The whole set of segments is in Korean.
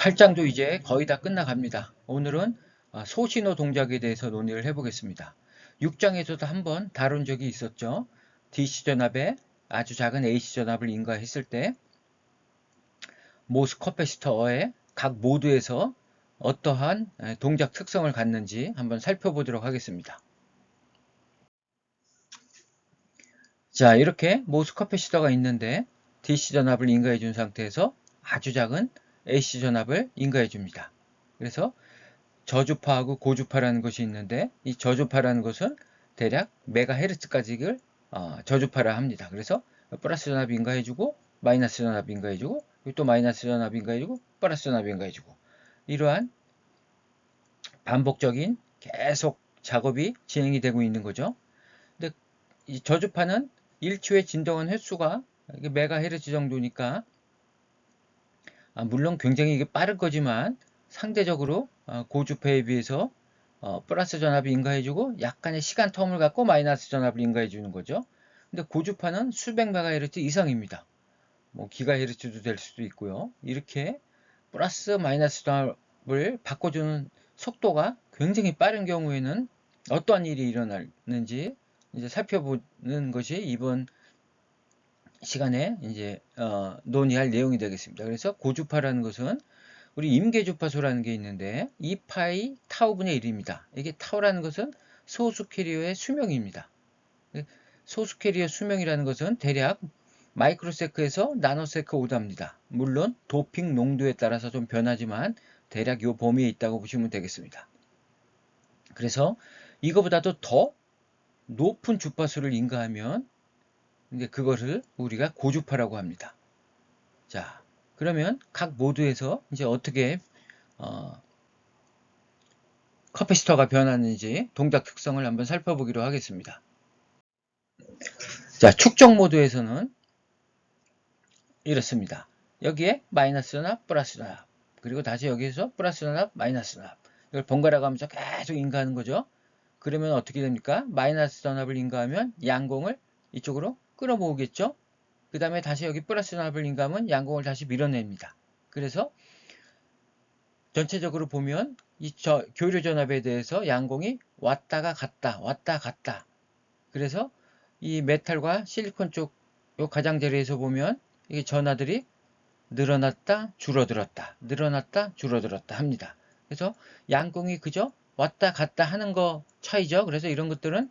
8장도 이제 거의 다 끝나갑니다. 오늘은 아, 소신호 동작에 대해서 논의를 해보겠습니다. 6장에서도 한번 다룬 적이 있었죠. DC 전압에 아주 작은 AC 전압을 인가했을 때 모스 커패시터의 각 모드에서 어떠한 동작 특성을 갖는지 한번 살펴보도록 하겠습니다. 자 이렇게 모스 커패시터가 있는데 DC 전압을 인가해 준 상태에서 아주 작은 AC 전압을 인가해 줍니다. 그래서 저주파하고 고주파라는 것이 있는데 이 저주파라는 것은 대략 메가헤르츠까지를 어, 저주파라 합니다. 그래서 플러스 전압 인가해 주고 마이너스 전압 인가해 주고 또 마이너스 전압 인가해 주고 플러스 전압 인가해 주고 이러한 반복적인 계속 작업이 진행이 되고 있는 거죠. 근데 이 저주파는 1초의 진동한 횟수가 메가헤르츠 정도니까 아, 물론 굉장히 이게 빠른 거지만 상대적으로 어, 고주파에 비해서 어, 플러스 전압이 인가해주고 약간의 시간 텀을 갖고 마이너스 전압을 인가해주는 거죠. 근데 고주파는 수백 메가헤르츠 이상입니다. 뭐 기가헤르츠도 될 수도 있고요. 이렇게 플러스 마이너스 전압을 바꿔주는 속도가 굉장히 빠른 경우에는 어떠한 일이 일어나는지 이제 살펴보는 것이 이번 시간에 이제 어, 논의할 내용이 되겠습니다. 그래서 고주파라는 것은 우리 임계주파수라는 게 있는데 2파이 타우분의 1입니다. 이게 타우라는 것은 소수 캐리어의 수명입니다. 소수 캐리어 수명이라는 것은 대략 마이크로세크에서 나노세크 오답니다. 물론 도핑 농도에 따라서 좀 변하지만 대략 이 범위에 있다고 보시면 되겠습니다. 그래서 이거보다도 더 높은 주파수를 인가하면 이제 그것을 우리가 고주파라고 합니다. 자, 그러면 각 모드에서 이제 어떻게 어, 커피시터가 변하는지 동작 특성을 한번 살펴보기로 하겠습니다. 자, 축적 모드에서는 이렇습니다. 여기에 마이너스 전압, 플러스 전압, 그리고 다시 여기에서 플러스 전압, 마이너스 전압. 이걸 번갈아 가면서 계속 인가하는 거죠. 그러면 어떻게 됩니까? 마이너스 전압을 인가하면 양공을 이쪽으로 끌어모으겠죠. 그 다음에 다시 여기 플러스 전압을 인가하면 양공을 다시 밀어냅니다. 그래서 전체적으로 보면 이 저, 교류 전압에 대해서 양공이 왔다가 갔다 왔다 갔다 그래서 이 메탈과 실리콘 쪽 요 가장자리에서 보면 이게 전하들이 늘어났다 줄어들었다 늘어났다 줄어들었다 합니다. 그래서 양공이 그저 왔다 갔다 하는 거 차이죠. 그래서 이런 것들은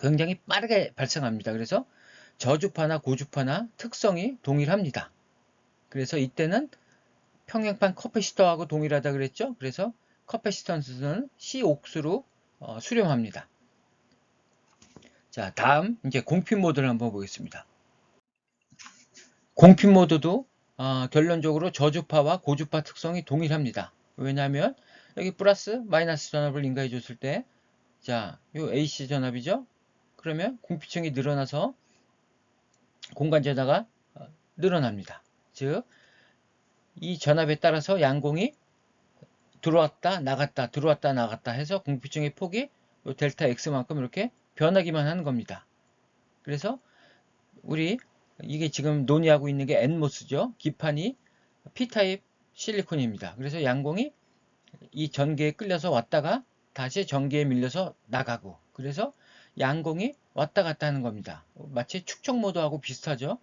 굉장히 빠르게 발생합니다. 그래서 저주파나 고주파나 특성이 동일합니다. 그래서 이때는 평행판 커패시터하고 동일하다 그랬죠. 그래서 커패시턴스는 C옥수로 어, 수렴합니다. 자, 다음 이제 공핀 모드를 한번 보겠습니다. 공핀 모드도 어, 결론적으로 저주파와 고주파 특성이 동일합니다. 왜냐하면 여기 플러스 마이너스 전압을 인가해 줬을 때 자, 요 AC 전압이죠. 그러면 공피층이 늘어나서 공간제다가 어, 늘어납니다. 즉, 이 전압에 따라서 양공이 들어왔다 나갔다 들어왔다 나갔다 해서 공피층의 폭이 델타 X만큼 이렇게 변하기만 하는 겁니다. 그래서 우리 이게 지금 논의하고 있는 게 N모스죠. 기판이 P타입 실리콘입니다. 그래서 양공이 이 전기에 끌려서 왔다가 다시 전기에 밀려서 나가고 그래서 양공이 왔다 갔다 하는 겁니다. 마치 축적 모드하고 비슷하죠.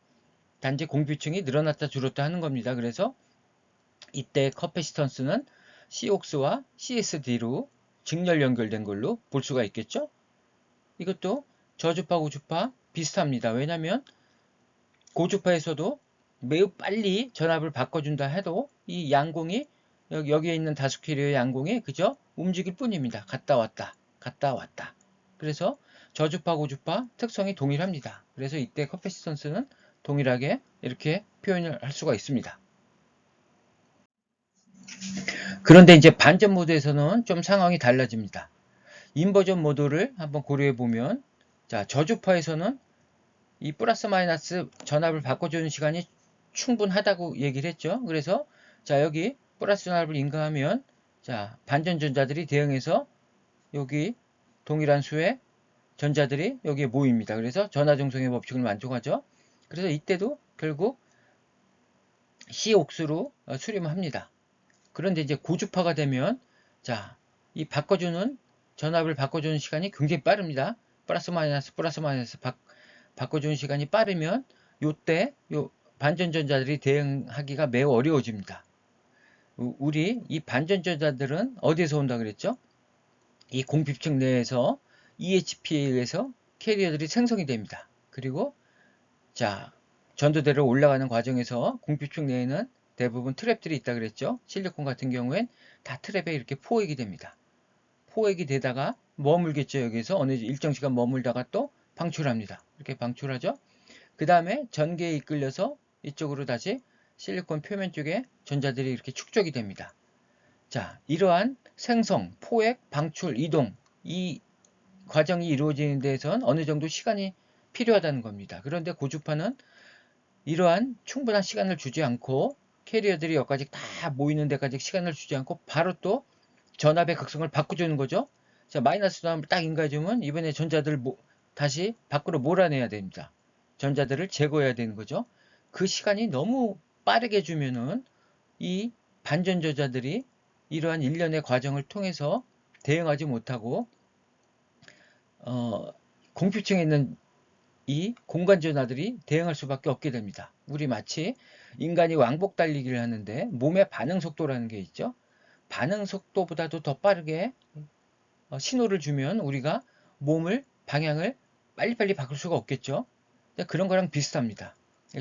단지 공비층이 늘어났다 줄었다 하는 겁니다. 그래서 이때 커패시턴스는 COX와 CSD로 직렬 연결된 걸로 볼 수가 있겠죠. 이것도 저주파, 고주파 비슷합니다. 왜냐하면 고주파에서도 매우 빨리 전압을 바꿔준다 해도 이 양공이 여기에 있는 다수캐리어의 양공이 그저 움직일 뿐입니다. 갔다 왔다, 갔다 왔다. 그래서 저주파, 고주파 특성이 동일합니다. 그래서 이때 커패시턴스는 동일하게 이렇게 표현을 할 수가 있습니다. 그런데 이제 반전 모드에서는 좀 상황이 달라집니다. 인버전 모드를 한번 고려해 보면 자 저주파에서는 이 플러스 마이너스 전압을 바꿔주는 시간이 충분하다고 얘기를 했죠. 그래서 자 여기 플러스 전압을 인가하면 자 반전 전자들이 대응해서 여기 동일한 수의 전자들이 여기에 모입니다. 그래서 전하중성의 법칙을 만족하죠. 그래서 이때도 결국 C옥수로 어, 수렴합니다. 그런데 이제 고주파가 되면 자, 이 바꿔주는 전압을 바꿔주는 시간이 굉장히 빠릅니다. 플러스 마이너스 플러스 마이너스 바, 바꿔주는 시간이 빠르면 요때 요 반전전자들이 대응하기가 매우 어려워집니다. 우- 우리 이 반전전자들은 어디에서 온다 그랬죠? 이 공핍층 내에서 EHP에 의해서 캐리어들이 생성이 됩니다. 그리고 자 전도대로 올라가는 과정에서 공핍층 내에는 대부분 트랩들이 있다 그랬죠. 실리콘 같은 경우엔 다 트랩에 이렇게 포획이 됩니다. 포획이 되다가 머물겠죠. 여기서 어느 일정 시간 머물다가 또 방출합니다. 이렇게 방출하죠. 그 다음에 전기에 이끌려서 이쪽으로 다시 실리콘 표면 쪽에 전자들이 이렇게 축적이 됩니다. 자, 이러한 생성, 포획, 방출, 이동 이 과정이 이루어지는 데에선 어느 정도 시간이 필요하다는 겁니다. 그런데 고주파는 이러한 충분한 시간을 주지 않고 캐리어들이 여기까지 다 모이는 데까지 시간을 주지 않고 바로 또 전압의 극성을 바꿔주는 거죠. 자, 마이너스 전압을 딱 인가해주면 이번에 전자들을 모- 다시 밖으로 몰아내야 됩니다. 전자들을 제거해야 되는 거죠. 그 시간이 너무 빠르게 주면은 이 반전저자들이 이러한 일련의 과정을 통해서 대응하지 못하고 어, 공표층에 있는 이 공간전화들이 대응할 수밖에 없게 됩니다. 우리 마치 인간이 왕복 달리기를 하는데 몸의 반응 속도라는 게 있죠. 반응 속도보다도 더 빠르게 어, 신호를 주면 우리가 몸을 방향을 빨리빨리 바꿀 수가 없겠죠. 그런 거랑 비슷합니다.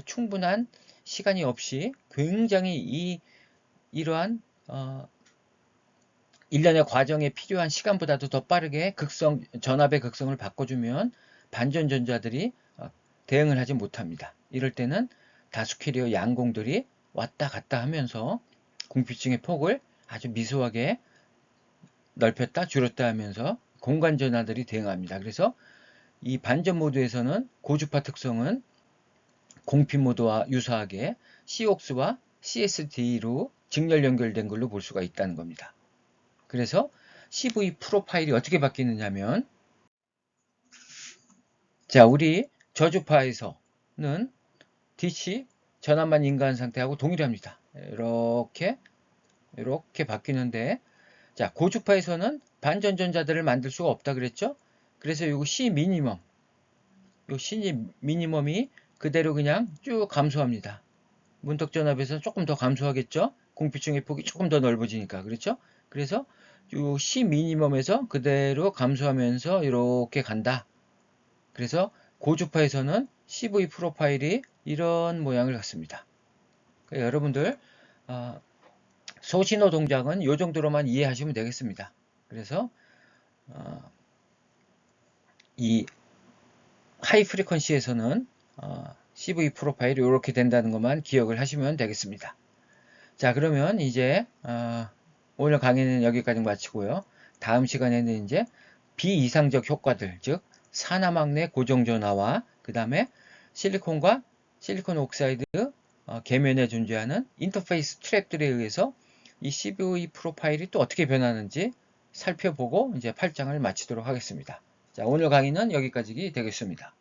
충분한 시간이 없이 굉장히 이 이러한 어, 일련의 과정에 필요한 시간보다도 더 빠르게 극성 전압의 극성을 바꿔주면 반전 전자들이 어, 대응을 하지 못합니다. 이럴 때는 다수 캐리어 양공들이 왔다 갔다 하면서 공피층의 폭을 아주 미소하게 넓혔다 줄였다 하면서 공간 전화들이 대응합니다. 그래서 이 반전 모드에서는 고주파 특성은 공핀 모드와 유사하게 COX와 CSD로 직렬 연결된 걸로 볼 수가 있다는 겁니다. 그래서 CV 프로파일이 어떻게 바뀌느냐면 자 우리 저주파에서는 DC 전압만 인가한 상태하고 동일합니다. 이렇게 이렇게 바뀌는데 자 고주파에서는 반전전자들을 만들 수가 없다 그랬죠? 그래서 이거 C 미니멈 요 C 미니멈이 그대로 그냥 쭉 감소합니다. 문턱 전압에서 조금 더 감소하겠죠? 공피층의 폭이 조금 더 넓어지니까 그렇죠? 그래서 요 C 미니멈에서 그대로 감소하면서 이렇게 간다. 그래서 고주파에서는 CV 프로파일이 이런 모양을 갖습니다. 그러니까 여러분들 어, 소신호 동작은 이 정도로만 이해하시면 되겠습니다. 그래서 어, 이 하이 프리퀀시에서는 어, CV 프로파일이 이렇게 된다는 것만 기억을 하시면 되겠습니다. 자 그러면 이제 어, 오늘 강의는 여기까지 마치고요. 다음 시간에는 이제 비이상적 효과들 즉 산화막 내 고정전화와 그 다음에 실리콘과 실리콘 옥사이드 어, 계면에 존재하는 인터페이스 트랩들에 의해서 이 CV 프로파일이 또 어떻게 변하는지 살펴보고 이제 8장을 마치도록 하겠습니다. 자, 오늘 강의는 여기까지 되겠습니다.